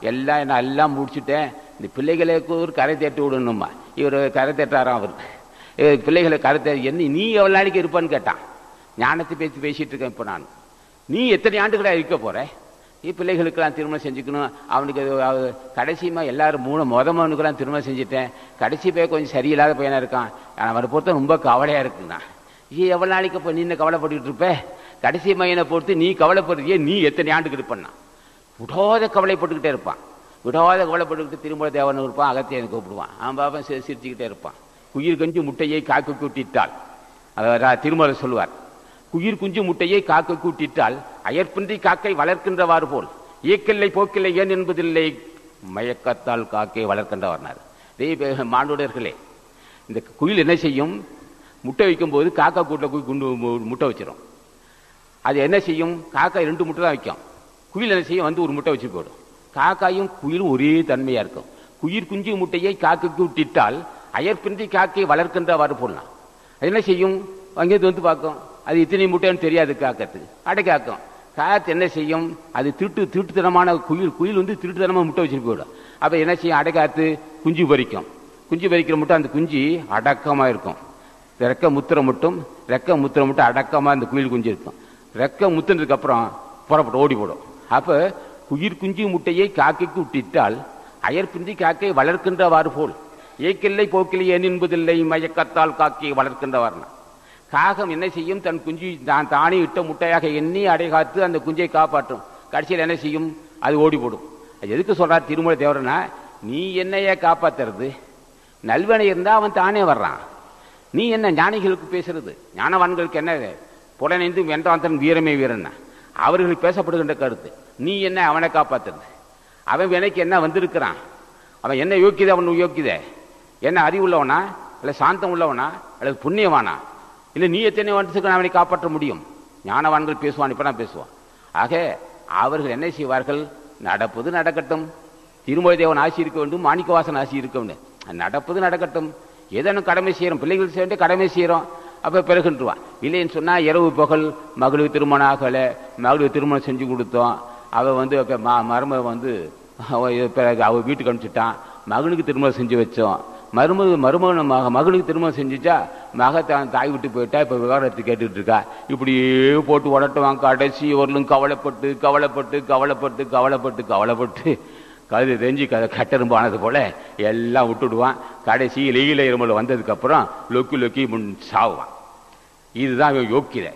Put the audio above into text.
எல்லாம் நான் எல்லாம் முடிச்சுட்டேன். இந்த பிள்ளைகளுக்கு ஒரு கரை தேட்டு விடணுமா? இவர் கரை தேட்டாராம் அவர்? இவர் பிள்ளைகளை கரை தே என்ன நீ எவ்வளோ நாளைக்கு இருப்பான்னு கேட்டான். ஞானத்தை பேசி பேசிட்டு இருக்கேன் இப்போ நான். நீ எத்தனை ஆண்டுகளாக இருக்க போற? நீ பிள்ளைகளுக்கெல்லாம் திருமணம் செஞ்சுக்கணும். அவனுக்கு அது- கடைசியுமா எல்லாரும் மூணு மொத மகனுக்கெல்லாம் திருமணம் செஞ்சுட்டேன். கடைசி போய் கொஞ்சம் சரியில்லாத பையனாக இருக்கான். அவனை பொறுத்த ரொம்ப கவலையா இருக்குண்ணா. ஏ எவ்வளோ நாளைக்கு இப்போ நீ என்ன கவலைப்பட்டுக்கிட்டு இருப்ப? கடைசி மையனை பொறுத்து நீ கவலைப்படுறியே நீ எத்தனை ஆண்டுக்கு இருப்பண்ணா விடாத கவலைப்பட்டுக்கிட்டே இருப்பான். விடாத கவலைப்பட்டுக்கிட்டு திரும்ப தேவன் இருப்பான் அகத்தியன் கூப்பிடுவான். அவன் பாப்பன் சிரிச்சுக்கிட்டே இருப்பான். குயிர் கஞ்சி முட்டையை காக்கு கூட்டிட்டாள். அதாவது திருமலை சொல்லுவார் குயிர் குஞ்சு முட்டையை காக்க கூட்டிட்டால் அயற்பின்றி காக்கை வளர்க்கின்றவாறு போல். இயக்கில்லை போக்கில்லை ஏன் என்பதில்லை. மயக்கத்தால் காக்கை வளர்க்கின்றவர்னார் டேய் மாண்டுடர்களே இந்த குயில் என்ன செய்யும்? முட்டை வைக்கும்போது காக்கா கூட்டில் போய் குண்டு முட்டை வச்சிடும் அது என்ன செய்யும்? காக்கா ரெண்டு முட்டை தான் வைக்கும். குயில் என்ன செய்யும்? வந்து ஒரு முட்டை வச்சு போயிடும். காக்காயும் குயிலும் ஒரே தன்மையாக இருக்கும். குயிர் குஞ்சு முட்டையை காக்கைக்கு விட்டிட்டால் அயற்பின்றி காக்கை வளர்க்கின்றவாறு போடலாம். அது என்ன செய்யும்? அங்கேருந்து வந்து பார்க்கும். அது இத்தனை முட்டைன்னு தெரியாது காக்கத்துக்கு. அடைக்காக்கும் காத்து என்ன செய்யும்? அது திருட்டு திருட்டுத்தனமான குயில் குயில் வந்து திருட்டுத்தனமாக முட்டை வச்சுட்டு போயிடும். அப்போ என்ன செய்யும்? அடை காத்து குஞ்சு பறிக்கும் குஞ்சு பறிக்கிற முட்டை அந்த குஞ்சு அடக்கமாக இருக்கும். ரெக்க முத்திரை மட்டும். ரெக்க முத்திரை மட்டும் அடக்கமாக அந்த குயில் குஞ்சு இருக்கும். ரெக்க முத்துனதுக்கப்புறம் புறப்பட்டு ஓடி போடும். அப்போ குயிர் குஞ்சு முட்டையை காக்கைக்கு விட்டிட்டால் அயற்பின்றி காக்கை வளர்க்கின்றவாறு போல். ஏக்கில்லை போக்கில்லை ஏன் என்பதில்லை மயக்கத்தால் காக்கையை வளர்க்கின்றவார்னா. காகம் என்ன செய்யும்? தன் குஞ்சு தான் தானே இட்ட முட்டையாக எண்ணி அடைகாத்து அந்த குஞ்சை காப்பாற்றும். கடைசியில் என்ன செய்யும்? அது ஓடி போடும் அது எதுக்கு சொல்கிறார் திருமலை தேவரனா? நீ என்னையே காப்பாத்துறது? நல்வனை இருந்தால் அவன் தானே வர்றான். நீ என்ன ஞானிகளுக்கு பேசுறது? ஞானவான்களுக்கு என்ன? புலனைந்து வென்றான் தன் வீரமே வீரன் அவர்களுக்கு பேசப்படுகின்ற கருத்து. நீ என்ன அவனை காப்பாத்துறது அவன் வினைக்கு என்ன வந்திருக்கிறான்? அவன் என்ன யோக்கியதை அவன் யோக்கியதை? என்ன அறிவு உள்ளவனா? இல்லை சாந்தம் உள்ளவனா? அல்லது புண்ணியவானா? இல்லை நீ எத்தனை வந்துட்டு அவனை காப்பாற்ற முடியும்? ஞானவான்கள் பேசுவான் இப்போ நான் பேசுவான். ஆக அவர்கள் என்ன செய்வார்கள்? நடப்பது நடக்கட்டும். திருமொழி தேவன் ஆசி இருக்க வேண்டும் மாணிக்கவாசன் ஆசி இருக்க வேண்டும். நடப்பது நடக்கட்டும். ஏதோ கடமை செய்கிறோம் பிள்ளைகள் செய்ய கடமை செய்கிறோம் அப்போ பிறகுன்றுவான் இல்லைன்னு சொன்னால் இரவு பகல் மகளுக்கு திருமணம் ஆகலை மகளுக்கு திருமணம் செஞ்சு கொடுத்தோம். அவள் வந்து ம- மருமக வந்து அவ பிறகு வீட்டுக்கு அனுப்பிச்சிட்டான். மகனுக்கு திருமணம் செஞ்சு வச்சோம். மருமக மருமகன் மக மகனுக்கு திருமணம் செஞ்சுச்சா மக தான் தாய் விட்டு போயிட்டா இப்போ விவகாரத்தை கேட்டுக்கிட்டு இருக்கா. இப்படியே போட்டு உடட்டுவான் கடைசி ஒருளும் கவலைப்பட்டு கவலைப்பட்டு கவலைப்பட்டு கவலைப்பட்டு கவலைப்பட்டு. கழுது தெரிஞ்சு க கட்டெரும்பு ஆனது போல எல்லாம் விட்டுடுவான். கடைசி லீல இருமல் வந்ததுக்கப்புறம் லொக்கி லொக்கி முன் சாவான் இதுதான் இவன் யோக்கியதை